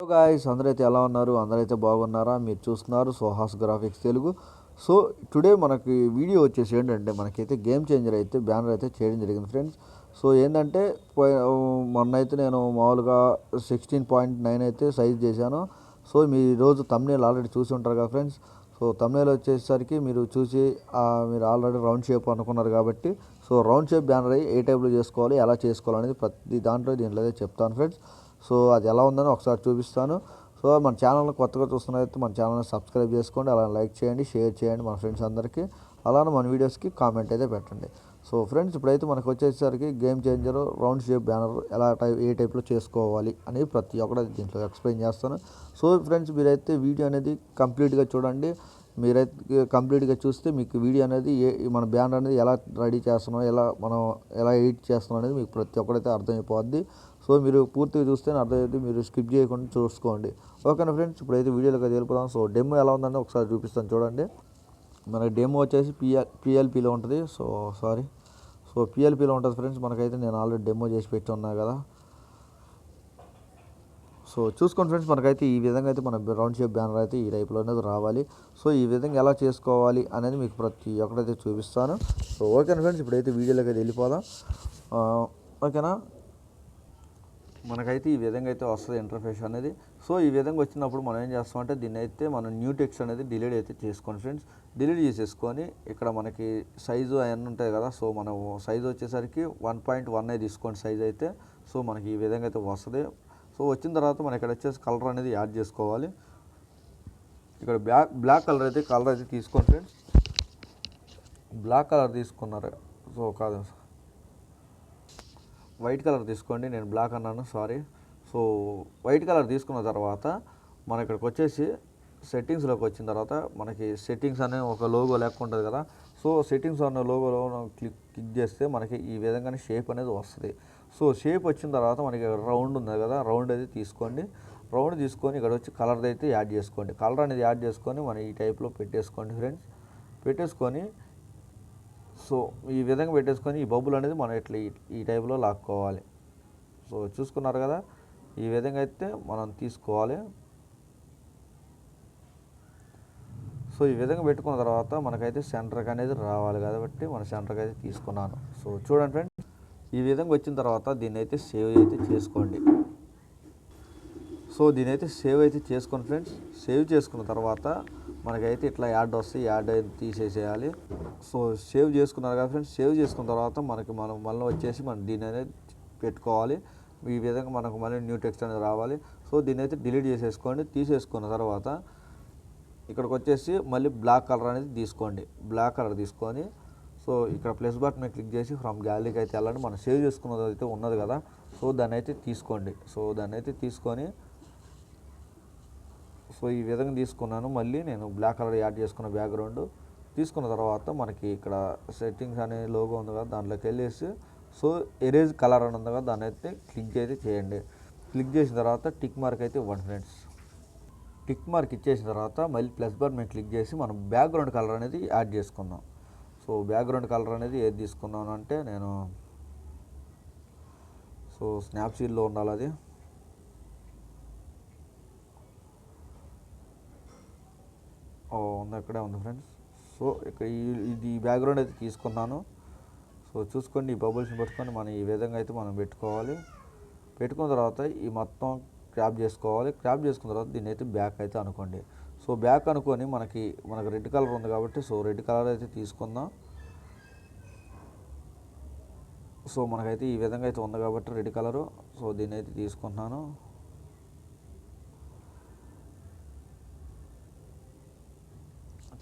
Hello guys అందరైతే ఎలా ఉన్నారు? అందరైతే బాగున్నారా? మీరు చూస్తున్నారు Sohas graphics Telugu. So today మనకి వీడియో వచ్చేసి ఏంటంటే మనకైతే గేమ్ చేంజర్ అయితే బ్యానర్ అయితే చేయడం జరిగింది ఫ్రెండ్స్ సో ఏంటంటే పోయి- మొన్న అయితే నేను మామూలుగా సిక్స్టీన్ పాయింట్ నైన్ అయితే సైజ్ చేశాను. సో మీరు ఈరోజు తమ్నేల్ ఆల్రెడీ చూసి ఉంటారు కదా ఫ్రెండ్స్ సో తమ్నేల్ వచ్చేసరికి మీరు చూసి మీరు ఆల్రెడీ రౌండ్ షేప్ అనుకున్నారు కాబట్టి సో రౌండ్ షేప్ బ్యానర్ అయ్యి ఏ టైప్లో చేసుకోవాలి ఎలా చేసుకోవాలి అనేది ప్రతి దాంట్లో దీంట్లో అయితే చెప్తాను ఫ్రెండ్స్ సో అది ఎలా ఉందని ఒకసారి చూపిస్తాను. సో మన ఛానల్ని కొత్తగా చూస్తున్నైతే మన ఛానల్ని సబ్స్క్రైబ్ చేసుకోండి అలా లైక్ చేయండి షేర్ చేయండి మన ఫ్రెండ్స్ అందరికీ. అలానే మన వీడియోస్కి కామెంట్ అయితే పెట్టండి. సో ఫ్రెండ్స్ ఇప్పుడైతే మనకు వచ్చేసరికి game changer round shape banner ఎలా టైప్ ఏ టైప్లో చేసుకోవాలి అని ప్రతి ఒక్కటి దీంట్లో ఎక్స్ప్లెయిన్ చేస్తాను. సో ఫ్రెండ్స్ మీరైతే వీడియో అనేది కంప్లీట్గా చూడండి. మీరైతే కంప్లీట్గా చూస్తే మీకు వీడియో అనేది ఏ మన బ్యానర్ అనేది ఎలా రెడీ చేస్తున్నాం ఎలా మనం ఎలా ఎడిట్ చేస్తున్నాం అనేది మీకు ప్రతి ఒక్కరైతే అర్థమైపోద్ది. సో మీరు పూర్తిగా చూస్తే అర్థమైతే మీరు స్కిప్ చేయకుండా చూసుకోండి. ఓకేనా ఫ్రెండ్స్? ఇప్పుడైతే వీడియోలోకి వెళ్ళిపోదాం. సో డెమో ఎలా ఉందని ఒకసారి చూపిస్తాను చూడండి. మనకి డెమో వచ్చేసి పిఎల్ పిఎల్పిలో ఉంటుంది. So sorry. సో పిఎల్పిలో ఉంటుంది ఫ్రెండ్స్. మనకైతే నేను ఆల్రెడీ డెమో చేసి పెట్టి ఉన్నా కదా. సో చూసుకోండి ఫ్రెండ్స్ మనకైతే ఈ విధంగా అయితే మన రౌండ్ షేప్ బ్యానర్ అయితే ఈ టైప్లో అనేది రావాలి. సో ఈ విధంగా ఎలా చేసుకోవాలి అనేది మీకు ప్రతి ఒక్కటైతే చూపిస్తాను. సో ఓకేనా ఫ్రెండ్స్ ఇప్పుడైతే వీడియోలోకి అయితే వెళ్ళిపోదాం. ఓకేనా? మనకైతే ఈ విధంగా అయితే వస్తుంది ఇంటర్ఫేస్ అనేది. సో ఈ విధంగా వచ్చినప్పుడు మనం ఏం చేస్తామంటే దీన్ని అయితే మనం న్యూ టెక్స్ట్ అనేది డిలీట్ అయితే చేసుకోండి ఫ్రెండ్స్. డిలీట్ చేసేసుకొని ఇక్కడ మనకి సైజు అవన్నీ ఉంటాయి కదా సో మనం సైజు వచ్చేసరికి వన్ పాయింట్ వన్ అయితే తీసుకోండి సైజ్ అయితే. సో మనకి ఈ విధంగా అయితే వస్తుంది. సో వచ్చిన తర్వాత మనం ఇక్కడ వచ్చేసి కలర్ అనేది యాడ్ చేసుకోవాలి. ఇక్కడ బ్లాక్ బ్లాక్ కలర్ అయితే కలర్ అయితే తీసుకోండి ఫ్రెండ్స్. బ్లాక్ కలర్ తీసుకున్నారు. సో కాదు వైట్ కలర్ తీసుకోండి. నేను బ్లాక్ అన్నాను సారీ. సో వైట్ కలర్ తీసుకున్న తర్వాత మన ఇక్కడికి వచ్చేసి సెట్టింగ్స్లోకి వచ్చిన తర్వాత మనకి సెట్టింగ్స్ అనే ఒక లోగో లెక్క ఉంటుంది కదా. సో సెట్టింగ్స్ అనే లోగోలో క్లిక్ క్లిక్ చేస్తే మనకి ఈ విధంగానే షేప్ అనేది వస్తుంది. సో షేప్ వచ్చిన తర్వాత మనకి రౌండ్ ఉంది కదా రౌండ్ అయితే తీసుకోండి. రౌండ్ తీసుకొని ఇక్కడ వచ్చి కలర్ అయితే యాడ్ చేసుకోండి. కలర్ అనేది యాడ్ చేసుకొని మనం ఈ టైప్లో పెట్టేసుకోండి ఫ్రెండ్స్ పెట్టేసుకొని సో ఈ విధంగా పెట్టేసుకొని ఈ బబ్బులు అనేది మనం ఇట్లా ఈ- ఈ టైప్లో లాక్కోవాలి. సో చూసుకున్నారు కదా? ఈ విధంగా అయితే మనం తీసుకోవాలి. సో ఈ విధంగా పెట్టుకున్న తర్వాత మనకైతే సెంటర్కి అనేది రావాలి కాబట్టి మన సెంటర్కి అయితే తీసుకున్నాను. సో చూడండి ఫ్రెండ్స్ ఈ విధంగా వచ్చిన తర్వాత దీన్ని అయితే సేవ్ అయితే చేసుకోండి. సో దీని అయితే సేవ్ అయితే చేసుకోండి ఫ్రెండ్స్ సేవ్ చేసుకున్న తర్వాత మనకైతే ఇట్లా యాడ్ వస్తే యాడ్ అయితే తీసేసేయాలి. సో సేవ్ చేసుకున్నారు కదా ఫ్రెండ్స్ సేవ్ చేసుకున్న తర్వాత మనకి మనం మళ్ళీ వచ్చేసి మనం దీని అనేది పెట్టుకోవాలి. ఈ విధంగా మనకు మళ్ళీ న్యూ టెక్స్ట్ అనేది రావాలి. సో దీన్ని అయితే డిలీట్ చేసేసుకోండి. తీసేసుకున్న తర్వాత ఇక్కడికి వచ్చేసి మళ్ళీ బ్లాక్ కలర్ అనేది తీసుకోండి. బ్లాక్ కలర్ తీసుకొని సో ఇక్కడ ప్లస్ బటన్ మీద క్లిక్ చేసి ఫ్రమ్ గ్యాలరీకి అయితే వెళ్ళండి. మనం సేవ్ చేసుకున్నది అయితే ఉన్నది కదా. సో దాన్ని అయితే తీసుకోండి. సో దాన్ని అయితే తీసుకొని సో ఈ విధంగా తీసుకున్నాను. మళ్ళీ నేను బ్లాక్ కలర్ యాడ్ చేసుకున్న బ్యాక్గ్రౌండ్ తీసుకున్న తర్వాత మనకి ఇక్కడ సెట్టింగ్స్ అనే లోగో ఉంది కదా దాంట్లోకి వెళ్ళేసి సో ఎరేజ్ కలర్ అని ఉంది కదా దాన్ని అయితే క్లిక్ అయితే చేయండి. క్లిక్ చేసిన తర్వాత టిక్ మార్క్ అయితే ఇవ్వండి ఫ్రెండ్స్. టిక్ మార్క్ ఇచ్చేసిన తర్వాత మళ్ళీ ప్లస్ బర్ మేము క్లిక్ చేసి మనం బ్యాక్గ్రౌండ్ కలర్ అనేది యాడ్ చేసుకుందాం. సో బ్యాక్గ్రౌండ్ కలర్ అనేది ఏది తీసుకున్నాను అంటే నేను సో స్నాప్సీడ్లో ఉండాలి అది. ఓ ఉంది అక్కడే ఉంది ఫ్రెండ్స్. సో ఇక్కడ ఇది బ్యాక్గ్రౌండ్ అయితే తీసుకున్నాను. సో చూసుకోండి ఈ బబుల్స్ని పట్టుకొని మనం ఈ విధంగా అయితే మనం పెట్టుకోవాలి. పెట్టుకున్న తర్వాత ఈ మొత్తం క్రాప్ చేసుకోవాలి. క్రాప్ చేసుకున్న తర్వాత దీన్ని అయితే బ్యాక్ అయితే అనుకోండి. సో బ్యాక్ అనుకొని మనకి మనకి రెడ్ కలర్ ఉంది కాబట్టి సో రెడ్ కలర్ అయితే తీసుకుందాం. సో మనకైతే ఈ విధంగా అయితే ఉంది కాబట్టి రెడ్ కలరు. సో దీన్ని అయితే తీసుకుంటున్నాను.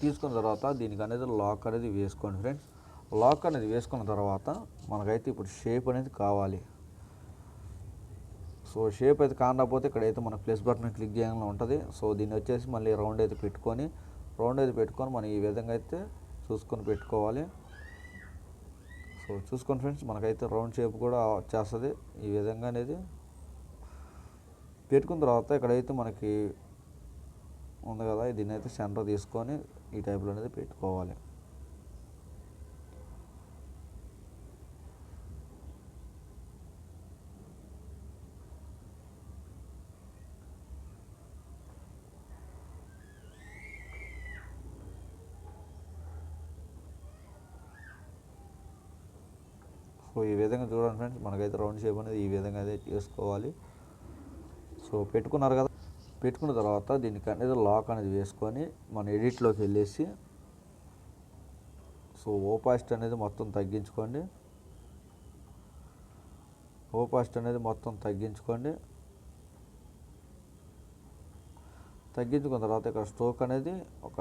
తీసుకున్న తర్వాత దీనికి అనేది లాక్ అనేది వేసుకోండి ఫ్రెండ్స్. లాక్ అనేది వేసుకున్న తర్వాత మనకైతే ఇప్పుడు షేప్ అనేది కావాలి. సో షేప్ అయితే కానకపోతే ఇక్కడైతే మన ప్లస్ బటన్ క్లిక్ చేయాలని ఉంటుంది. సో దీన్ని వచ్చేసి మళ్ళీ రౌండ్ అయితే పెట్టుకొని రౌండ్ అయితే పెట్టుకొని మనం ఈ విధంగా అయితే చూసుకొని పెట్టుకోవాలి. సో చూసుకోండి ఫ్రెండ్స్ మనకైతే రౌండ్ షేప్ కూడా వచ్చేస్తుంది ఈ విధంగా అనేది. పెట్టుకున్న తర్వాత ఇక్కడైతే మనకి ఉంది కదా దీన్ని అయితే సెంటర్ తీసుకొని ఈ టైప్లో అనేది పెట్టుకోవాలి. సో ఈ విధంగా చూడండి ఫ్రెండ్స్ మనకైతే రౌండ్ షేప్ అనేది ఈ విధంగా అయితే చేసుకోవాలి. సో పెట్టుకున్నారు కదా పెట్టుకున్న తర్వాత దీనికి అనేది లాక్ అనేది వేసుకొని మన ఎడిట్లోకి వెళ్ళేసి సో ఓపాస్ట్ అనేది మొత్తం తగ్గించుకోండి. ఓపాస్ట్ అనేది మొత్తం తగ్గించుకోండి. తగ్గించుకున్న తర్వాత ఇక్కడ స్ట్రోక్ అనేది ఒక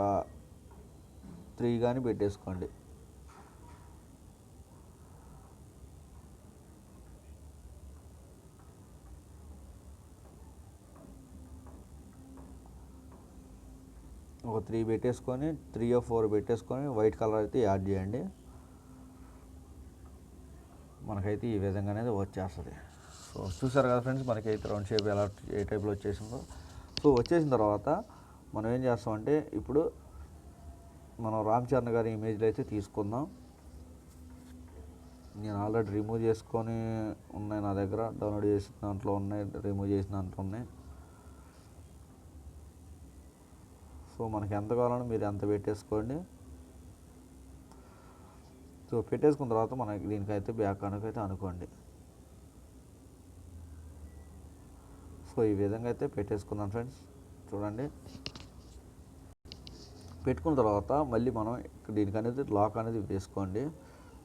త్రీ కానీ పెట్టేసుకోండి. ఒక త్రీ పెట్టేసుకొని త్రీ ఓ ఫోర్ పెట్టేసుకొని వైట్ కలర్ అయితే యాడ్ చేయండి. మనకైతే ఈ విధంగా అనేది వచ్చేస్తుంది సో చూసారు కదా ఫ్రెండ్స్ మనకైతే రౌండ్ షేప్ ఎలా ఏ టైప్లో వచ్చేసిందో. సో వచ్చేసిన తర్వాత మనం ఏం చేస్తామంటే ఇప్పుడు మనం రామ్ చరణ్ గారి ఇమేజ్లు అయితే తీసుకుందాం. నేను ఆల్రెడీ రిమూవ్ చేసుకొని ఉన్నాయి నా దగ్గర. డౌన్లోడ్ చేసిన దాంట్లో ఉన్నాయి రిమూవ్ చేసిన దాంట్లో ఉన్నాయి. సో మనకి ఎంత కావాలో మీరు ఎంత పెట్టేసుకోండి. సో పెట్టేసుకున్న తర్వాత మనకి దీనికైతే బ్యాక్ కనుకైతే అనుకోండి. సో ఈ విధంగా అయితే పెట్టేసుకుందాం ఫ్రెండ్స్. చూడండి. పెట్టుకున్న తర్వాత మళ్ళీ మనం దీనికి అనేది లాక్ అనేది వేసుకోండి.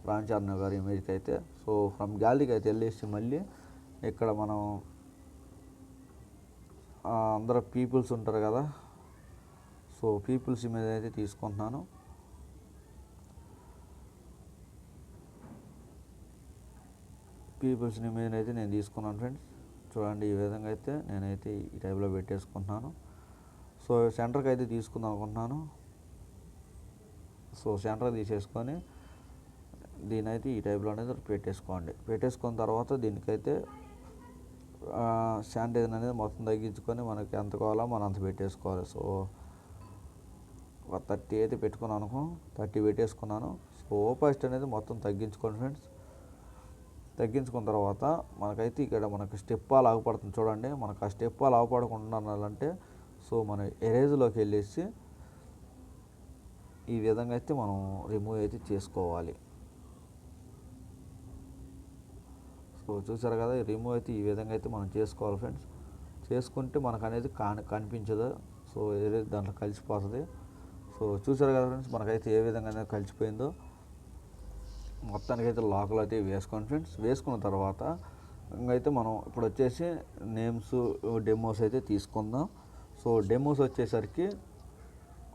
రామ్ చరణ్ గారి ఇమేజ్కి అయితే. సో ఫ్రమ్ గ్యాలరీకి అయితే వెళ్ళేసి మళ్ళీ ఇక్కడ మనం అందరూ పీపుల్స్ ఉంటారు కదా సో పీపుల్స్ ఇమేజ్ అయితే తీసుకుంటున్నాను. పీపుల్స్ ఇమేజ్ అయితే నేను తీసుకున్నాను ఫ్రెండ్స్ చూడండి ఈ విధంగా అయితే నేనైతే ఈ టైప్లో పెట్టేసుకుంటున్నాను. సో సెంటర్కి అయితే తీసుకుందాం అనుకుంటున్నాను. సో సెంటర్ తీసేసుకొని దీని అయితే ఈ టైప్లో అనేది పెట్టేసుకోండి. పెట్టేసుకున్న తర్వాత దీనికైతే శానిటైజర్ అనేది మొత్తం తగ్గించుకొని మనకి ఎంత కావాలో మనం అంత పెట్టేసుకోవాలి. సో ఒక థర్టీ అయితే పెట్టుకున్నాను అనుకో థర్టీ పెట్టేసుకున్నాను సో ఓపాసిటీ అనేది మొత్తం తగ్గించుకోండి ఫ్రెండ్స్. తగ్గించుకున్న తర్వాత మనకైతే ఇక్కడ మనకు స్టెప్ ఆగుపడుతుంది చూడండి. మనకు ఆ స్టెప్ లాగపడకుండా అంటే సో మన ఎరేజ్లోకి వెళ్ళేసి ఈ విధంగా అయితే మనం రిమూవ్ అయితే చేసుకోవాలి. సో చూసారు కదా రిమూవ్ అయితే ఈ విధంగా అయితే మనం చేసుకోవాలి ఫ్రెండ్స్. చేసుకుంటే మనకు అనేది కాని కనిపించదు. సో ఏదైతే దాంట్లో కలిసిపోతుంది. సో చూసారు కదా ఫ్రెండ్స్ మనకైతే ఏ విధంగా అయితే కలిసిపోయిందో. మొత్తానికి అయితే అయితే వేసుకోండి ఫ్రెండ్స్. వేసుకున్న తర్వాత ఇంకైతే మనం ఇప్పుడు వచ్చేసి నేమ్స్ డెమోస్ అయితే తీసుకుందాం. సో డెమోస్ వచ్చేసరికి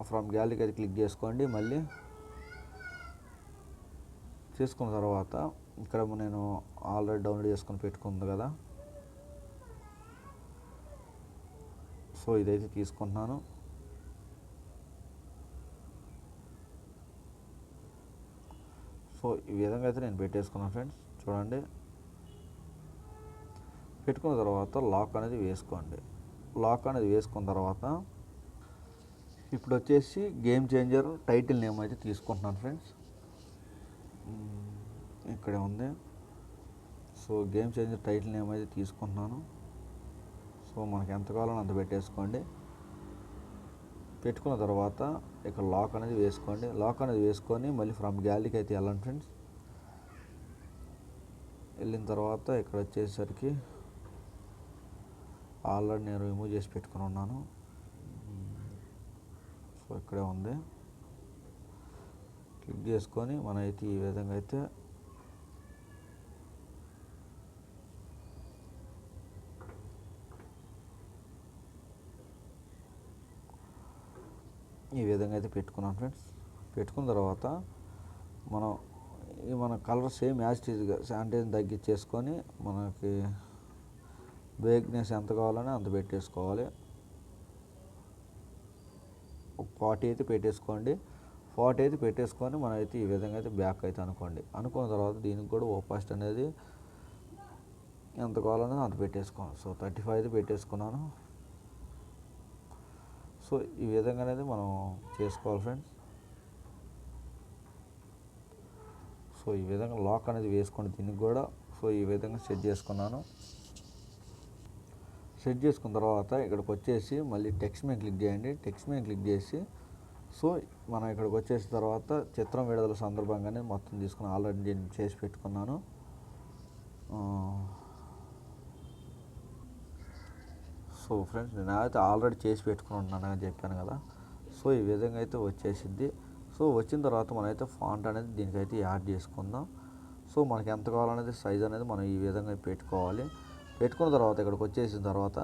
ఫ్రమ్ గ్యాలరీకి అయితే క్లిక్ చేసుకోండి. మళ్ళీ చేసుకున్న తర్వాత ఇక్కడ నేను ఆల్రెడీ డౌన్లోడ్ చేసుకొని పెట్టుకుంది కదా. సో ఇదైతే తీసుకుంటున్నాను. సో ఈ విధంగా అయితే నేను పెట్టేసుకున్నాను ఫ్రెండ్స్. చూడండి. పెట్టుకున్న తర్వాత లాక్ అనేది వేసుకోండి. లాక్ అనేది వేసుకున్న తర్వాత ఇప్పుడు వచ్చేసి గేమ్ చేంజర్ టైటిల్ నేమ్ అయితే తీసుకుంటున్నాను ఫ్రెండ్స్. ఇక్కడే ఉంది. So game changer title name అయితే తీసుకుంటున్నాను. సో మనకి ఎంత కావాలో అంత పెట్టేసుకోండి. పెట్టుకున్న తర్వాత ఇక్కడ లాక్ అనేది వేసుకోండి. లాక్ అనేది వేసుకొని మళ్ళీ ఫ్రమ్ గ్యాలరీకి అయితే వెళ్ళండి ఫ్రెండ్స్. వెళ్ళిన తర్వాత ఇక్కడ వచ్చేసరికి ఆల్రెడీ నేను రిమూవ్ చేసి పెట్టుకుని ఉన్నాను. సో ఇక్కడే ఉంది. క్లిక్ చేసుకొని మనం అయితే ఈ విధంగా అయితే ఈ విధంగా అయితే పెట్టుకున్నాం ఫ్రెండ్స్. పెట్టుకున్న తర్వాత మనం ఈ మన కలర్ సేమ్ యాజ్ టీజ్గా శానిటైజర్ తగ్గించేసుకొని మనకి బ్రేక్నెస్ ఎంత కావాలని అంత పెట్టేసుకోవాలి. ఫార్టీ అయితే పెట్టేసుకోండి. ఫార్టీ అయితే పెట్టేసుకొని మనం అయితే ఈ విధంగా అయితే బ్యాక్ అయితే అనుకోండి. అనుకున్న తర్వాత దీనికి కూడా ఓపాస్ట్ అనేది ఎంత కావాలనేది అంత పెట్టేసుకోండి సో థర్టీ ఫైవ్ అయితే పెట్టేసుకున్నాను. సో ఈ విధంగా అనేది మనం చేసుకోవాలి ఫ్రెండ్స్. సో ఈ విధంగా లాక్ అనేది వేసుకోండి దీనికి కూడా సో ఈ విధంగా సెట్ చేసుకున్నాను. సెట్ చేసుకున్న తర్వాత ఇక్కడికి వచ్చేసి మళ్ళీ టెక్స్ట్ మీద క్లిక్ చేయండి. టెక్స్ట్ మీద క్లిక్ చేసి సో మనం ఇక్కడికి వచ్చేసిన తర్వాత చిత్రం విడుదల సందర్భంగానే మొత్తం తీసుకుని ఆల్రెడీ నేను చేసి పెట్టుకున్నాను ఆ, సో ఫ్రెండ్స్ నేను అయితే ఆల్రెడీ చేసి పెట్టుకుని ఉన్నాను అని చెప్పాను కదా. సో ఈ విధంగా అయితే వచ్చేసింది సో వచ్చిన తర్వాత మనమైతే ఫాంట్ అనేది దీనికైతే యాడ్ చేసుకుందాం. సో మనకి ఎంత కావాలనేది సైజ్ అనేది మనం ఈ విధంగా పెట్టుకోవాలి. పెట్టుకున్న తర్వాత ఇక్కడికి వచ్చేసిన తర్వాత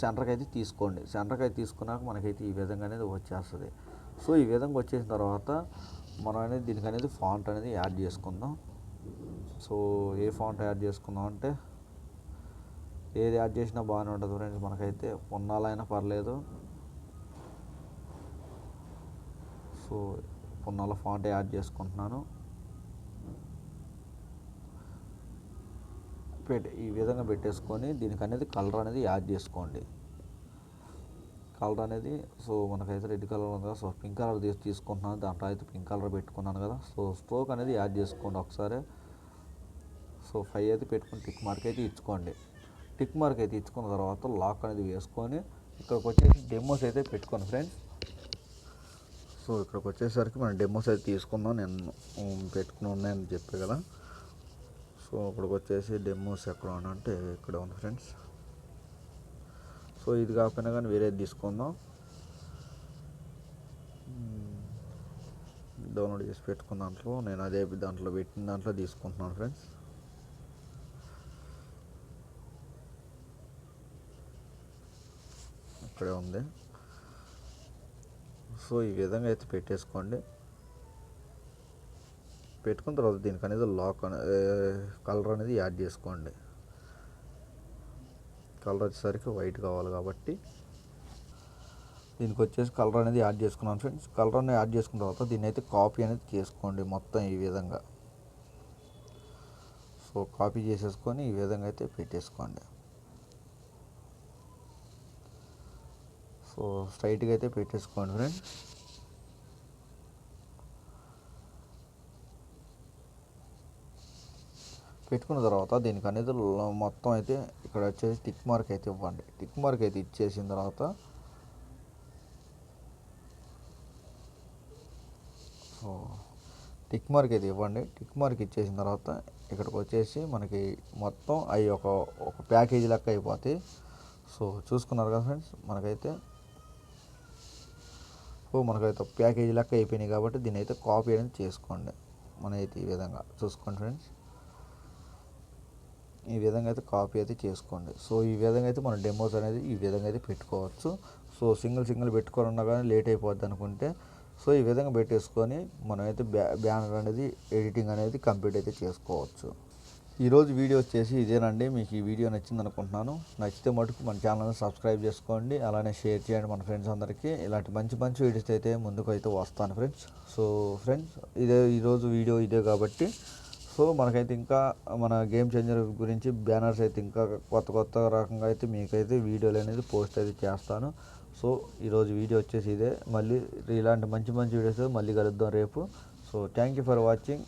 సెంటర్కి అయితే తీసుకోండి. సెంటర్కి అయితే తీసుకున్నాక మనకైతే ఈ విధంగా అనేది వచ్చేస్తుంది. సో ఈ విధంగా వచ్చేసిన తర్వాత మనం అనేది దీనికి అనేది ఫాంట్ అనేది యాడ్ చేసుకుందాం. సో ఏ ఫాంట్ యాడ్ చేసుకుందాం అంటే ఏది యాడ్ చేసినా బాగానే ఉంటుంది ఫ్రెండ్స్ మనకైతే. పున్నాలైనా పర్లేదు. సో పున్నాల ఫాంట్ యాడ్ చేసుకుంటున్నాను. పెట్ ఈ విధంగా పెట్టేసుకొని దీనికి అనేది కలర్ అనేది యాడ్ చేసుకోండి. కలర్ అనేది సో మనకైతే రెడ్ కలర్ ఉంది కదా సో పింక్ కలర్ తీసి తీసుకుంటున్నాను. దాంట్లో అయితే పింక్ కలర్ పెట్టుకున్నాను కదా. సో స్ట్రోక్ అనేది యాడ్ చేసుకోండి ఒకసారి. సో ఫైవ్ అయితే పెట్టుకుని టిక్ మార్క్ అయితే ఇచ్చుకోండి. టిక్ మార్క్ అయితే ఇచ్చుకున్న తర్వాత లాక్ అనేది వేసుకొని ఇక్కడికి వచ్చేసి డెమోస్ అయితే పెట్టుకోండి ఫ్రెండ్స్. సో ఇక్కడికి వచ్చేసరికి మనం డెమోస్ అయితే తీసుకుందాం నేను పెట్టుకుని ఉన్నాయని చెప్పే కదా. సో ఇక్కడికి వచ్చేసి డెమోస్ ఎక్కడ ఉన్నా అంటే ఇక్కడ ఉంది ఫ్రెండ్స్. సో ఇది కాకపోయినా కానీ వేరేది తీసుకుందాం. డౌన్లోడ్ చేసి పెట్టుకున్న దాంట్లో నేను అదే దాంట్లో పెట్టిన దాంట్లో తీసుకుంటున్నాను ఫ్రెండ్స్. ఇక్కడే ఉంది. సో ఈ విధంగా అయితే పెట్టేసుకోండి. పెట్టుకున్న తర్వాత దీనికి అనేది లాక్ అనేది కలర్ అనేది యాడ్ చేసుకోండి. కలర్ వచ్చేసరికి వైట్ కావాలి కాబట్టి దీనికి వచ్చేసి కలర్ అనేది యాడ్ చేసుకున్నాను ఫ్రెండ్స్. కలర్ అనేది యాడ్ చేసుకున్న తర్వాత దీన్ని అయితే కాపీ అనేది చేసుకోండి మొత్తం ఈ విధంగా. సో కాపీ చేసేసుకొని ఈ విధంగా అయితే పెట్టేసుకోండి. సో స్ట్రైట్గా అయితే పెట్టేసుకోండి ఫ్రెండ్స్. పెట్టుకున్న తర్వాత దీనికి అనేది మొత్తం అయితే ఇక్కడ వచ్చేసి టిక్ మార్క్ అయితే ఇవ్వండి. టిక్ మార్క్ అయితే ఇచ్చేసిన తర్వాత సో టిక్ మార్క్ అయితే ఇవ్వండి. టిక్ మార్క్ ఇచ్చేసిన తర్వాత ఇక్కడికి వచ్చేసి మనకి మొత్తం అవి ఒక ఒక ప్యాకేజీ లెక్క అయిపోతాయి. సో చూసుకున్నారు కదా ఫ్రెండ్స్ మనకైతే సో మనకైతే ప్యాకేజీ లెక్క అయిపోయినాయి కాబట్టి దీని అయితే కాపీ అనేది చేసుకోండి. మనైతే ఈ విధంగా చూసుకోండి ఫ్రెండ్స్. ఈ విధంగా అయితే కాపీ అయితే చేసుకోండి. సో ఈ విధంగా అయితే మన డెమోస్ అనేది ఈ విధంగా అయితే పెట్టుకోవచ్చు. సో సింగిల్ సింగిల్ పెట్టుకోనున్నా కానీ లేట్ అయిపోద్ది అనుకుంటే సో ఈ విధంగా పెట్టేసుకొని మనమైతే బ్యా బ్యానర్ అనేది ఎడిటింగ్ అనేది కంప్లీట్ అయితే చేసుకోవచ్చు. ఈరోజు వీడియో వచ్చేసి ఇదేనండి. మీకు ఈ వీడియో నచ్చింది అనుకుంటున్నాను. నచ్చితే మటుకు మన ఛానల్ని సబ్స్క్రైబ్ చేసుకోండి. అలానే షేర్ చేయండి మన ఫ్రెండ్స్ అందరికీ. ఇలాంటి మంచి మంచి వీడియోస్ అయితే ముందుకు అయితే వస్తాను ఫ్రెండ్స్. సో ఫ్రెండ్స్ ఇదే ఈరోజు వీడియో ఇదే కాబట్టి. సో మనకైతే ఇంకా మన గేమ్ చేంజర్ గురించి బ్యానర్స్ అయితే ఇంకా కొత్త కొత్త రకంగా అయితే మీకైతే వీడియోలు అనేది పోస్ట్ అయితే చేస్తాను. సో ఈరోజు వీడియో వచ్చేసి ఇదే. మళ్ళీ ఇలాంటి మంచి మంచి వీడియోస్ మళ్ళీ కలుద్దాం రేపు. So thank you for watching.